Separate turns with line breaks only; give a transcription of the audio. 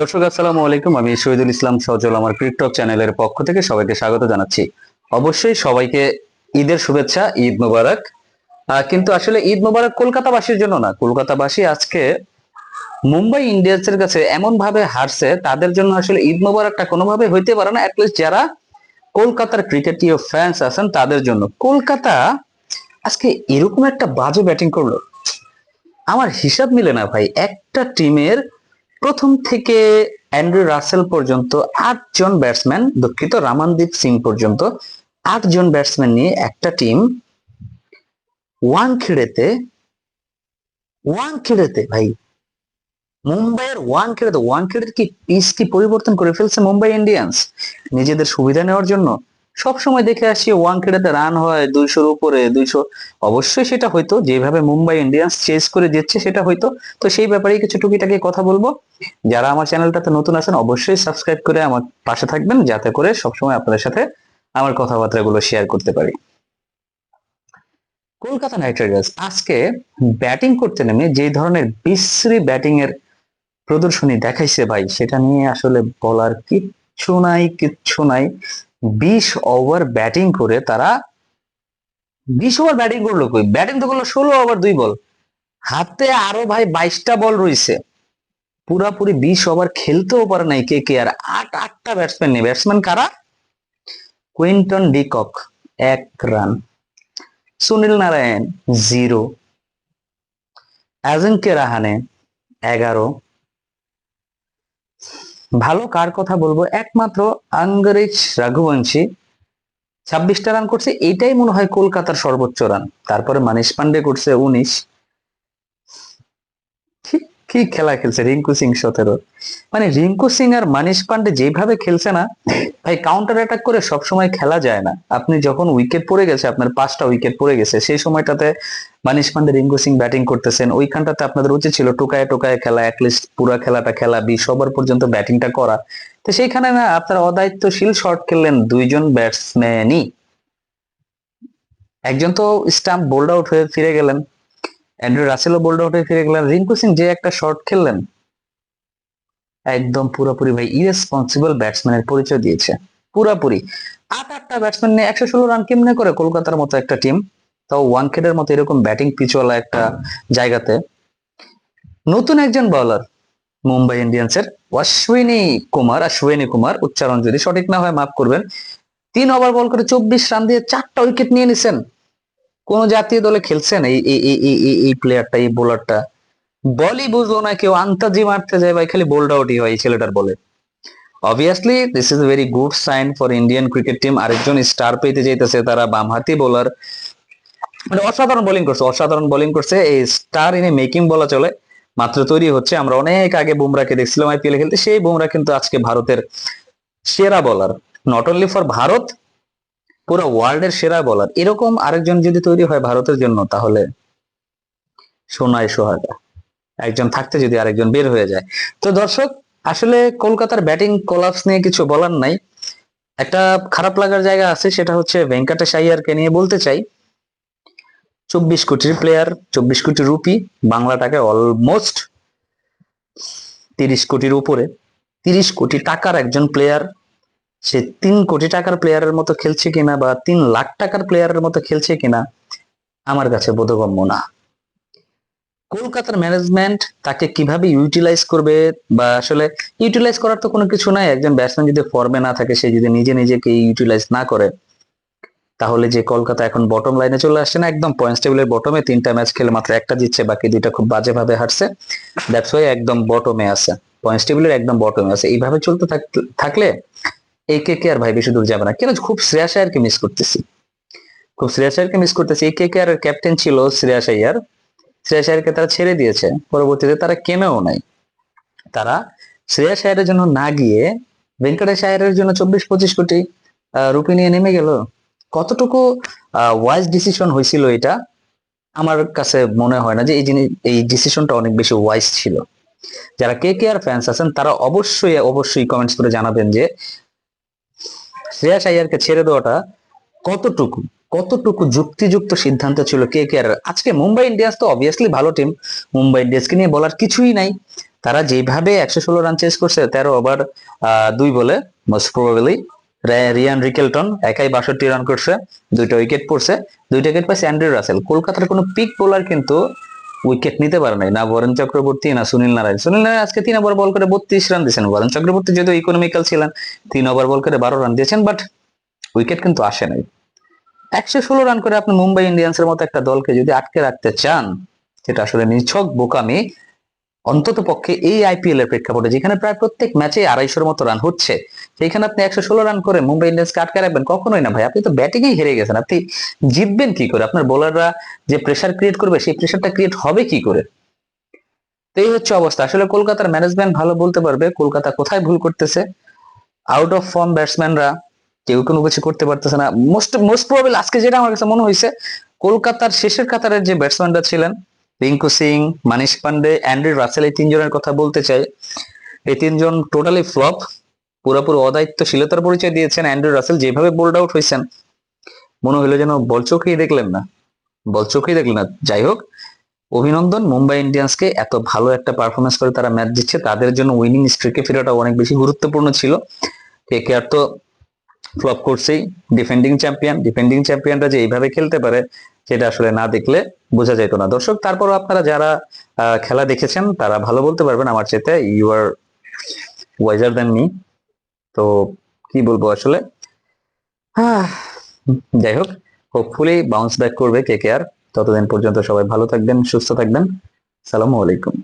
দর্শক, আসসালামু আলাইকুম। আমি শহীদুল ইসলাম সজল, আমার টিকটক চ্যানেলের পক্ষ থেকে সবাইকে স্বাগত জানাচ্ছি। অবশ্যই সবাইকে ঈদের শুভেচ্ছা, ঈদ মোবারক। কিন্তু আসলে ঈদ মোবারক কলকাতাবাসীর জন্য না। কলকাতাবাসী আজকে মুম্বাই ইন্ডিয়ান্সের কাছে এমন ভাবে হারছে, তাদের জন্য আসলে ঈদ মোবারকটা কোনোভাবে হইতে পারে না। অ্যাটলিস্ট যারা কলকাতার ক্রিকেটীয় ফ্যান্স আছেন, তাদের জন্য। কলকাতা আজকে এরকম একটা বাজে ব্যাটিং করল। আমার হিসাব মিলে না ভাই, একটা টিমের প্রথম থেকে অ্যান্ড্রু রাসেল পর্যন্ত আটজন ব্যাটসম্যান, দুঃখিত, রামানদীপ সিং পর্যন্ত আটজন ব্যাটসম্যান নিয়ে একটা টিম ওয়ান খেড়েতে ওয়ান খেড়েতে ভাই, মুম্বাইয়ের ওয়ান খেড়েতে ওয়ান খেড়েতে কি পিস কি পরিবর্তন করে ফেলছে মুম্বাই ইন্ডিয়ান্স? নিজেদের সুবিধা নেওয়ার জন্য সব সময় দেখে আসি ওয়ান খেড়েতে রান হয় দুইশোর উপরে, দুইশো। অবশ্যই সেটা হয়তো, যেভাবে মুম্বাই ইন্ডিয়ান্স চেস করে দিচ্ছে সেটা হয়তো। তো সেই ব্যাপারেই কিছু টুকিটাকি কথা বলব। যারা আমার চ্যানেলটাতে নতুন আছেন, অবশ্যই সাবস্ক্রাইব করে আমার পাশে থাকবেন, যাতে করে সবসময় আপনাদের সাথে আমার কথাবার্তাগুলো শেয়ার করতে পারি। কলকাতা নাইট রাইডার্স আজকে ব্যাটিং করতে নেমে যে ধরনের বিশ্রী ব্যাটিং এর প্রদর্শনী দেখাইছে ভাই, সেটা নিয়ে আসলে বলার কিচ্ছু নাই কিচ্ছু নাই। বিশ ওভার ব্যাটিং করে তারা বিশ ওভার ব্যাটিং করল কই? ব্যাটিং তো করল ষোলো ওভার দুই বল হাতে আরও ভাই বাইশটা বল রইছে। পুরাপুরি বিশ ওভার খেলতেও পারে নাই কে কে। আর আট, আটটা ব্যাটসম্যান নেই। ব্যাটসম্যান কারা? কুইন্টন ডিকক এক রান সুনীল নারায়ণ জিরো অ্যাজেনকে রাহানে এগারো। ভালো কার কথা বলব? একমাত্র আঙ্গারেজ রাঘুবংশী। ছাব্বিশটা রান করছে এটাই মনে হয় কলকাতার সর্বোচ্চ রান তারপরে মানিশ পান্ডে করছে উনিশ। কি- খেলা খেলছে? রিঙ্কু সিং সতেরো। মানে রিঙ্কু সিং আর মানিশ পান্ডে যেভাবে খেলছে না, ভাই কাউন্টার অ্যাটাক করে সবসময় খেলা যায় না। আপনি যখন উইকেট পড়ে গেছে, আপনার পাঁচটা উইকেট পড়ে গেছে, সেই সময়টাতে মানিশ পান্ডে রিঙ্কু সিং ব্যাটিং করতেছেন। ওইখানটাতে আপনাদের উচিত ছিল টোকায় টোকায় খেলা অ্যাটলিস্ট পুরো খেলাটা খেলা বিশ ওভার পর্যন্ত ব্যাটিংটা করা। তো সেইখানে না আপনার অদায়িত্বশীল শট খেললেন দুইজন ব্যাটসম্যানই একজন তো স্টাম্প বোল্ড আউট হয়ে ফিরে গেলেন। অ্যান্ড্রু রাসেলও বোল্ড আউট ফিরে গেলেন। রিঙ্কু সিং যে একটা শট খেললেন, একদম পুরোপুরি ভাই ইরেসপন্সিবল ব্যাটসম্যানের পরিচয় দিয়েছে। পুরোপুরি। আট আটটা ব্যাটসম্যান নিয়ে একশো ষোলো রান কেমনে করে কলকাতার মতো একটা টিম তাও ওয়ানখেডের মতো এরকম ব্যাটিং পিচওয়ালা একটা জায়গাতে। নতুন একজন বলার মুম্বাই ইন্ডিয়ান্সের অশ্বিনী কুমার। অশ্বিনী কুমার, উচ্চারণ যদি সঠিক না হয়, মাফ করবেন। তিন ওভার বল করে চব্বিশ রান দিয়ে চারটা উইকেট নিয়ে নিছেন। কোন জাতীয় দলে খেলছেন এই এই প্লেয়ারটা এই বোলারটা বলই বুঝলো না, কেউ আন্তাজি মারতে যায়, ভাই, খালি বোল্ড আউটই হয় এই ছেলেটার বলে। Obviously this is very good sign for Indian cricket team আরেকজন স্টার পেতে যাইতেছে তারা, বামহাতি বোলার মানে অসাধারণ বোলিং করছে, অসাধারণ বোলিং করছে। এই স্টার ইনি মেকিং বলা চলে। মাত্র তৈরি হচ্ছে। আমরা অনেক আগে বুমরাকে দেখছিলাম আইপিএল খেলতে। সেই বুমরা কিন্তু আজকে ভারতের সেরা বলার নট অনলি ফর ভারত পুরো ওয়ার্ল্ডের সেরা বলার এরকম আরেকজন যদি তৈরি হয় ভারতের জন্য, তাহলে সোনায় সোহাগা। একজন থাকতে যদি আরেকজন বের হয়ে যায়। তো দর্শক, আসলে কলকাতার ব্যাটিং কোলাপস নিয়ে কিছু বলার নাই। একটা খারাপ লাগার জায়গা আছে, সেটা হচ্ছে ভেঙ্কটেশ আইয়ারকে নিয়ে বলতে চাই। চব্বিশ কোটির প্লেয়ার চব্বিশ কোটি রুপি বাংলা টাকায় অলমোস্ট তিরিশ কোটির উপরে। তিরিশ কোটি টাকার একজন প্লেয়ার সে তিন কোটি টাকার প্লেয়ারের মতো খেলছে কিনা বা তিন লাখ টাকার প্লেয়ারের মতো খেলছে কিনা, আমার কাছে বোধগম্য না। কলকাতার ম্যানেজমেন্ট তাকে কীভাবে ইউটিলাইজ করবে বা আসলে ইউটিলাইজ করার তো কোনো কিছু নাই, একজন ব্যাটসম্যান যদি ফর্মে না থাকে, সে যদি নিজে নিজেকে ইউটিলাইজ না করে, তাহলে যে কলকাতা এখন বটম লাইনে চলে আসছে না, একদম পয়েন্টস টেবিলের বটমে তিনটা ম্যাচ খেলে মাত্র একটা জিতছে, বাকি দুইটা খুব বাজেভাবে হারছে। দ্যাটস ওয়াই একদম বটমে আছে পয়েন্টস টেবিলের একদম বটমে আছে। এইভাবে চলতে থাক- থাকলে এই কে আর ভাই বেশি দূর যাবে না। কেন? খুব শ্রেয়াস আয়ারকে মিস করতেছি। খুব শ্রেয়াস আয়ারকে মিস করতেছি। এই কে আর ক্যাপ্টেন ছিল শ্রেয়াস আয়ার শ্রেয়াস আয়ারকে তারা ছেড়ে দিয়েছে। পরবর্তীতে তারা কেনেও নাই। তারা শ্রেয়াস আয়ারের জন্য না গিয়ে ভেঙ্কটেশ আয়ারের জন্য চব্বিশ, পঁচিশ কোটি রুপি নিয়ে নেমে গেল। কতটুকু ওয়াইজ ডিসিশন হয়েছিল এটা? আমার কাছে মনে হয় না যে এই জিনিস, এই ডিসিশনটা অনেক বেশি ওয়াইজ ছিল। যারা কে কে আর ফ্যান্স আছেন, তারা অবশ্যই অবশ্যই কমেন্টস করে জানাবেন যে শ্রেয়াস আয়ারকে ছেড়ে দেওয়াটা কতটুকু? কতটুকু যুক্তিযুক্ত সিদ্ধান্ত ছিল কে কে? আর আজকে মুম্বাই ইন্ডিয়ান্স তো অবভিয়াসলি ভালো টিম মুম্বাই ইন্ডিয়ান্সকে নিয়ে বলার কিছুই নাই। তারা যেভাবে একশো ষোলো রান চেস করছে, তেরো ওভার দুই বলে মোস্ট প্রবাবলি রিয়ান রিকেলটন একাই বাষট্টি রান করছে, দুইটা উইকেট পড়ছে। দুইটা উইকেট পাইছে অ্যান্ড্রু রাসেল। কলকাতার কোনো পিক বোলার কিন্তু উইকেট নিতে পারে নাই। না বরেন চক্রবর্তী, না সুনীল নারায়ণ। সুনীল নারায়ণ আজকে তিন ওভার বল করে বত্রিশ রান দিয়েছেন। বরেন চক্রবর্তী যেহেতু ইকোনমিক্যাল ছিলেন, তিন ওভার বল করে বারো রান দিয়েছেন বাট উইকেট কিন্তু আসে নাই। একশো ষোলো রান করে আপনি মুম্বাই ইন্ডিয়ান্সের মতো একটা দলকে যদি আটকে রাখতে চান, সেটা আসলে নিছক বোকামি। অন্তত পক্ষে এই আইপিএল এর প্রেক্ষাপটে, যেখানে প্রায় প্রত্যেক ম্যাচে আড়াইশোর মতো রান হচ্ছে, সেইখানে আপনি একশো ষোলো রান করে মুম্বাই ইন্ডিয়ান্সকে আটকে রাখবেন কখনোই না ভাই। আপনি তো ব্যাটিংয়েই হেরে গেছেন, আপনি জিতবেন কি করে? আপনার বোলাররা যে প্রেশার ক্রিয়েট করবে, সেই প্রেশারটা ক্রিয়েট হবে কি করে? তো এই হচ্ছে অবস্থা। আসলে কলকাতার ম্যানেজমেন্ট ভালো বলতে পারবে, কলকাতা কোথায় ভুল করতেছে? আউট অফ ফর্ম ব্যাটসম্যানরা কেউ কোনো কিছু করতে পারতেছে না। মোস্ট মোস্ট প্রবাবল আজকে যেটা আমার কাছে মনে হয়েছে কলকাতার শেষের কাতারের যে ব্যাটসম্যানরা ছিলেন রিঙ্কু সিং, মানিশ পান্ডে, অ্যান্ড্রি রাসেল এই তিনজনের কথা বলতে চাই। এই তিনজন টোটালি ফ্লপ পুরোপুরি অদায়িত্বশীলতার পরিচয় দিয়েছেন অ্যান্ড্রু রাসেল, যেভাবে বোল্ড আউট হয়েছেন। মনে হলো যেন বল চোখেই দেখলেন না। বল চোখেই দেখলেন না। যাই হোক, অভিনন্দন, মুম্বাই ইন্ডিয়ান্সকে এত ভালো একটা পারফরমেন্স করে তারা ম্যাচ দিচ্ছে। তাদের জন্য উইনিং স্ট্রিকে ফেরাটা অনেক বেশি গুরুত্বপূর্ণ ছিল। কে কে আর তো ফ্লপ করছেই। ডিফেন্ডিং চ্যাম্পিয়ন ডিফেন্ডিং চ্যাম্পিয়নরা যে এইভাবে খেলতে পারে, সেটা আসলে না দেখলে বোঝা যেত না। দর্শক, তারপরও আপনারা যারা খেলা দেখেছেন, তারা ভালো বলতে পারবেন আমার চেতে you are wiser than me তো কি বলব আসলে? যাই হোক হোপফুলি বাউন্স ব্যাক করবে কে কে আর। ততদিন পর্যন্ত সবাই ভালো থাকবেন, সুস্থ থাকবেন। সালামু আলাইকুম।